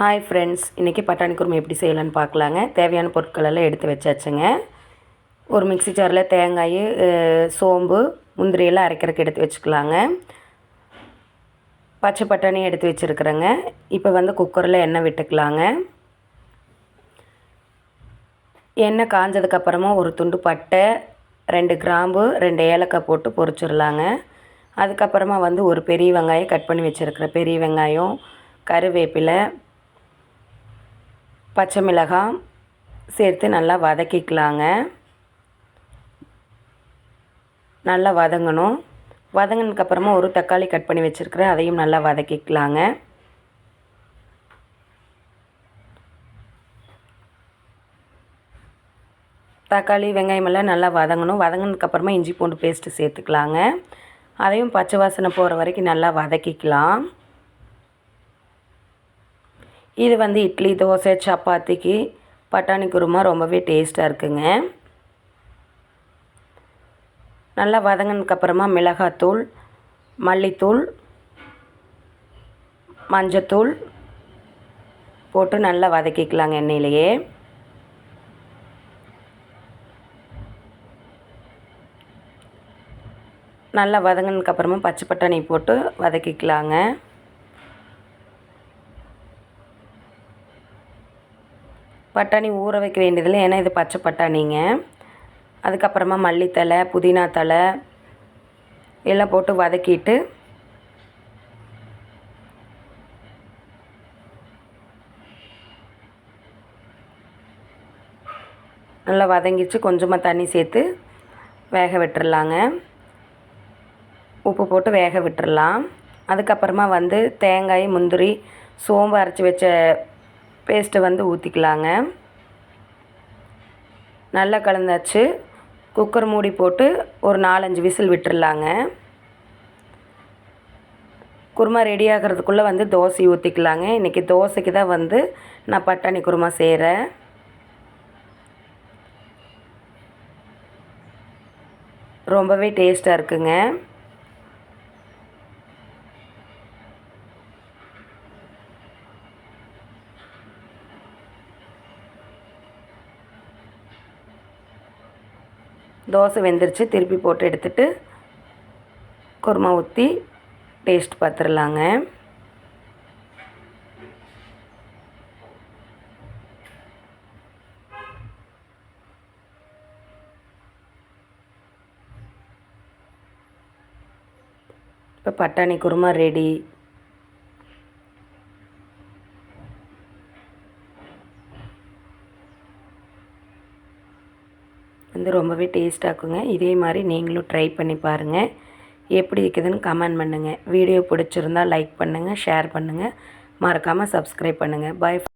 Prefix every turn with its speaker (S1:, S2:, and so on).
S1: Hi friends இன்றைக்கி பட்டாணி குருமா எப்படி செய்யலான்னு பார்க்கலாங்க. தேவையான பொருட்கள் எல்லாம் எடுத்து வச்சாச்சுங்க. ஒரு மிக்ஸி ஜாரில் தேங்காய் சோம்பு முந்திரி எல்லாம் அரைக்கிறதுக்கு எடுத்து வச்சுக்கலாங்க. பச்சை பட்டாணி எடுத்து வச்சுருக்குறேங்க. இப்போ வந்து குக்கரில் எண்ணெய் விட்டுக்கலாங்க. எண்ணெய் காஞ்சதுக்கப்புறமா ஒரு துண்டு பட்டை ரெண்டு கிராம்பு ரெண்டு ஏலக்காய் போட்டு பொரிச்சிடலாங்க. அதுக்கப்புறமா வந்து ஒரு பெரிய வெங்காயம் கட் பண்ணி வச்சுருக்குற பெரிய வெங்காயம் கருவேப்பிலை பச்சை மிளகாய் சேர்த்து நல்லா வதக்கிக்கலாங்க. நல்லா வதங்கணும். வதங்கினதுக்கப்புறமா ஒரு தக்காளி கட் பண்ணி வச்சுருக்கிறேன். அதையும் நல்லா வதக்கிக்கலாங்க. தக்காளி வெங்காயமெல்லாம் நல்லா வதங்கணும். வதங்கினதுக்கப்புறமா இஞ்சி பூண்டு பேஸ்ட்டு சேர்த்துக்கலாங்க. அதையும் பச்சை வாசனை போகிற வரைக்கும் நல்லா வதக்கிக்கலாம். இது வந்து இட்லி தோசை சப்பாத்திக்கு பட்டாணி குருமா ரொம்பவே டேஸ்ட்டாக இருக்குங்க. நல்லா வதங்கினதுக்கப்புறமா மிளகாத்தூள் மல்லித்தூள் மஞ்சத்தூள் போட்டு நல்லா வதக்கிக்கலாங்க எண்ணெயிலேயே. நல்லா வதங்கினதுக்கப்புறமா பச்சை பட்டாணி போட்டு வதக்கிக்கலாங்க. பட்டாணி ஊற வைக்க வேண்டியதில்லை. ஏன்னா இது பச்சை பட்டாணிங்க. அதுக்கப்புறமா மல்லித்தலை புதினா தலை எல்லாம் போட்டு வதக்கிட்டு நல்லா வதங்கிச்சு. கொஞ்சமாக தண்ணி சேர்த்து வேக விட்டுறலாங்க. உப்பு போட்டு வேக விட்டுறலாம். அதுக்கப்புறமா வந்து தேங்காய் முந்திரி சோம்பு அரைச்சி வச்ச பேஸ்ட்டை வந்து ஊற்றிக்கலாங்க நல்லா கலந்தாச்சு. குக்கர் மூடி போட்டு ஒரு நாலஞ்சு விசில் விட்டுடலாங்க குருமா ரெடி ஆகிறதுக்குள்ளே வந்து தோசை ஊற்றிக்கலாங்க இன்றைக்கி தோசைக்கு தான் வந்து நான் பட்டாணி குருமா செய்கிறேன் ரொம்பவே டேஸ்ட்டாக இருக்குங்க. தோசை வெந்துருச்சு. திருப்பி போட்டு எடுத்துட்டு குருமா ஊற்றி டேஸ்ட் பார்த்துடலாங்க இப்போ பட்டாணி குருமா ரெடி வந்து ரொம்பவே டேஸ்ட்டாக இருக்குங்க இதே மாதிரி நீங்களும் ட்ரை பண்ணி பாருங்கள் எப்படி இருக்குதுன்னு கமெண்ட் பண்ணுங்கள் வீடியோ பிடிச்சிருந்தா லைக் பண்ணுங்கள் ஷேர் பண்ணுங்கள் மறக்காமல் சப்ஸ்கிரைப் பண்ணுங்கள் பாய்